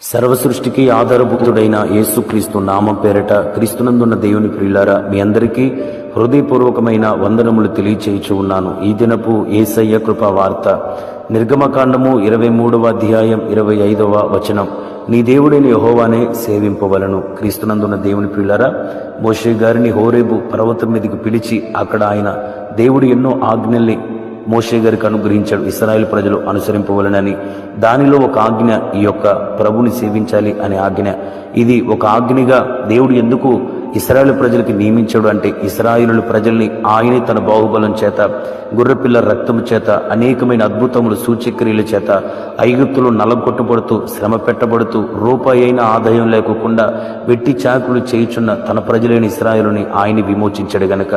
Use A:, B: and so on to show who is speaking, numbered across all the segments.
A: సర్వ సృష్టికి ఆధారభూతుడైన యేసుక్రీస్తు నామం పేరట క్రీస్తునందున్న దేవుని ప్రియులారా మీ అందరికీ హృదయపూర్వకమైన వందనములు తెలియచేయచ్చు ఉన్నాను. ఈ దినపు ఏసయ్య కృప వార్త నిర్గమకాండము ఇరవై మూడవ అధ్యాయం ఇరవై ఐదవ వచనం. నీ దేవుడైన యహోవానే సేవింపవలను. క్రీస్తునందున్న దేవుని ప్రియులారా మోషే గారిని హోరేబు పర్వతం మీదకి పిలిచి అక్కడ ఆయన దేవుడు ఎన్నో ఆజ్ఞల్ని మోషే గారికి అనుగ్రహించాడు. ఇస్రాయేల్ ప్రజలు అనుసరింపవలనని. దానిలో ఒక ఆజ్ఞ ఈ యొక్క ప్రభుని సేవించాలి అనే ఆజ్ఞ. ఇది ఒక ఆజ్ఞగా దేవుడు ఎందుకు ఇస్రాయేల్ ప్రజలకి నియమించాడు అంటే ఇస్రాయిలు ప్రజల్ని ఆయనే తన బాహుబలం చేత గుర్రపిల్ల రక్తము చేత అనేకమైన అద్భుతములు సూచక్రియల చేత ఐగుప్తులు నలగొట్టబడుతూ శ్రమ పెట్టబడుతూ రూపాయి అయిన ఆదాయం లేకుండా వెట్టి చాకులు చేయుచున్న తన ప్రజలైన ఇస్రాయిలుని ఆయన విమోచించాడు గనక.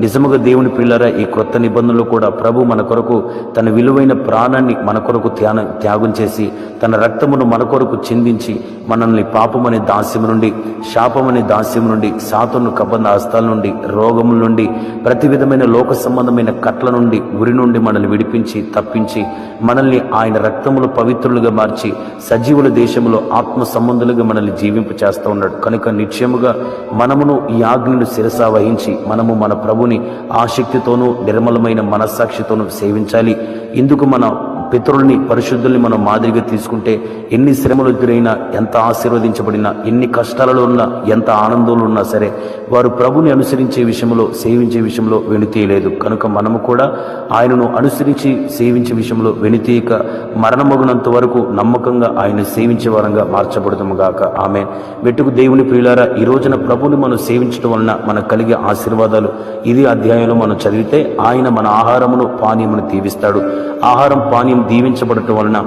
A: నిజముగా దేవుని పిల్లరా ఈ క్రొత్త నిబంధనలు కూడా ప్రభు మన కొరకు తన విలువైన ప్రాణాన్ని మన కొరకు త్యాన త్యాగం చేసి తన రక్తమును మన కొరకు చిందించి మనల్ని పాపమనే దాస్యం నుండి శాపమనే దాస్యం నుండి సాతును కబంధ హస్తాల నుండి రోగముల నుండి ప్రతి విధమైన లోక సంబంధమైన కట్ల నుండి ఉరి నుండి మనల్ని విడిపించి తప్పించి మనల్ని ఆయన రక్తములు పవిత్రులుగా మార్చి సజీవుల దేశంలో ఆత్మ సంబంధులుగా మనల్ని జీవింప చేస్తూ ఉన్నాడు. కనుక నిశ్చయముగా మనమును ఈ ఆజ్ఞను శిరస వహించి మనము మన ప్రభుని ఆసక్తితోనూ నిర్మలమైన మనస్సాక్షితోనూ సేవించాలి. ఇందుకు మన పితరుల్ని పరిశుద్ధుల్ని మనం మాదిరిగా తీసుకుంటే ఎన్ని శ్రమలు ఎదురైనా ఎంత ఆశీర్వదించబడినా ఎన్ని కష్టాలలో ఉన్నా ఎంత ఆనందంలో ఉన్నా సరే వారు ప్రభుని అనుసరించే విషయంలో సేవించే విషయంలో వెనుతీయలేదు కనుక మనము కూడా ఆయనను అనుసరించి సేవించే విషయంలో వెనుతీయక మరణమగునంత వరకు నమ్మకంగా ఆయన సేవించే వారంగా మార్చబడదుము గాక. ఆమె వెట్టుకు దేవుని ప్రియులారా ఈ రోజున ప్రభుని మనం సేవించడం వలన మనకు కలిగే ఆశీర్వాదాలు ఇది అధ్యాయంలో మనం చదివితే ఆయన మన ఆహారమును పానీయమును తీవిస్తాడు ఆహారం పానీయం దీవించబడటం వలన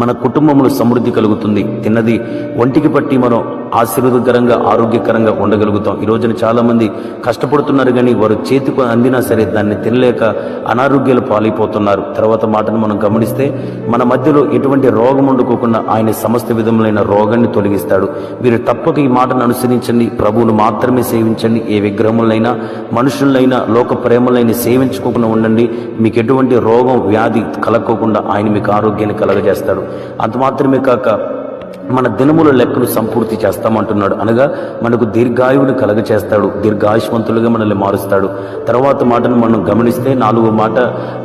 A: మన కుటుంబంలో సమృద్ధి కలుగుతుంది. తిన్నది ఒంటికి పట్టి మనం ఆశీర్వదకరంగా ఆరోగ్యకరంగా ఉండగలుగుతాం. ఈ రోజున చాలామంది కష్టపడుతున్నారు కానీ వారు చేతికి అందినా సరే దాన్ని తినలేక అనారోగ్యాలు పాలైపోతున్నారు. తర్వాత మాటను మనం గమనిస్తే మన మధ్యలో ఎటువంటి రోగం ఉండకోకుండా ఆయన సమస్త విధములైన రోగాన్ని తొలగిస్తాడు. వీరు తప్పక ఈ మాటను అనుసరించండి. ప్రభువును మాత్రమే సేవించండి. ఏ విగ్రహములైనా మనుషులైనా లోక ప్రేమలైన సేవించుకోకుండా ఉండండి. మీకు ఎటువంటి రోగం వ్యాధి కలక్కోకుండా ఆయన మీకు ఆరోగ్యాన్ని కలగజేస్తాడు. అంత మాత్రమే కాక మన దినముల లెక్కను సంపూర్తి చేస్తామంటున్నాడు. అనగా మనకు దీర్ఘాయువుని కలగ చేస్తాడు దీర్ఘాయుష్మంతులుగా మనల్ని మారుస్తాడు. తర్వాత మాటను మనం గమనిస్తే నాలుగో మాట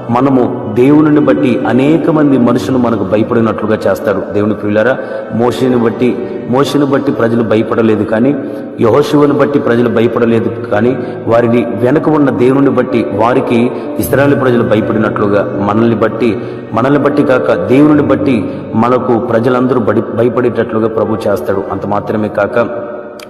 A: మనము దేవుని బట్టి అనేక మంది మనుషులు మనకు భయపడినట్లుగా చేస్తాడు. దేవుని ప్రియులారా మోషని బట్టి మోషను బట్టి ప్రజలు భయపడలేదు కానీ యహోశివుని బట్టి ప్రజలు భయపడలేదు కానీ వారిని వెనక ఉన్న దేవుని బట్టి వారికి ఇస్రాయల్ ప్రజలు భయపడినట్లుగా మనల్ని బట్టి మనల్ని బట్టి కాక దేవుని బట్టి మనకు ప్రజలందరూ బడి భయపడేటట్లుగా ప్రభు చేస్తాడు. అంత మాత్రమే కాక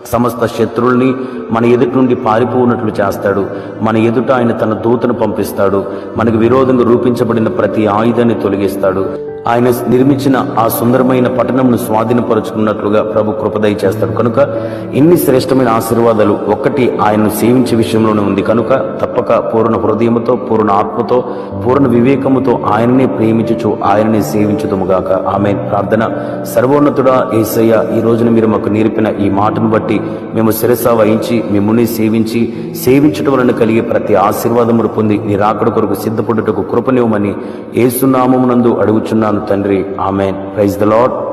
A: సమస్త శత్రుల్ని మన ఎదుటి నుండి పారిపోనట్లు చేస్తాడు. మన ఎదుట ఆయన తన దూతను పంపిస్తాడు. మనకు విరోధంగా రూపించబడిన ప్రతి ఆయుధాన్ని తొలగిస్తాడు. ఆయన నిర్మించిన ఆ సుందరమైన పట్టణంను స్వాధీనపరుచుకున్నట్లుగా ప్రభు కృపదయ చేస్తాడు కనుక ఇన్ని శ్రేష్టమైన ఆశీర్వాదాలు ఒక్కటి ఆయన్ను సేవించే విషయంలోనే ఉంది. కనుక తప్పక పూర్ణ హృదయముతో పూర్ణ ఆత్మతో పూర్ణ వివేకముతో ఆయననే ప్రేమించుచు ఆయననే సేవించుదుముగాక ఆమె ప్రార్థన సర్వోన్నతుడా ఏసయ్య ఈ రోజున మీరు మాకు నేర్పిన ఈ మాటను బట్టి మేము శిరస వహించి మిమ్మల్ని సేవించి సేవించడం వలన కలిగే ప్రతి ఆశీర్వాదమును పొంది నీ రాకడ కొరకు సిద్ధపడుటకు కృపనివ్వమని ఏసునామమునందు అడుగుచున్నాను. తండ్రి. ఆమె ప్రైజ్ ద లాడ్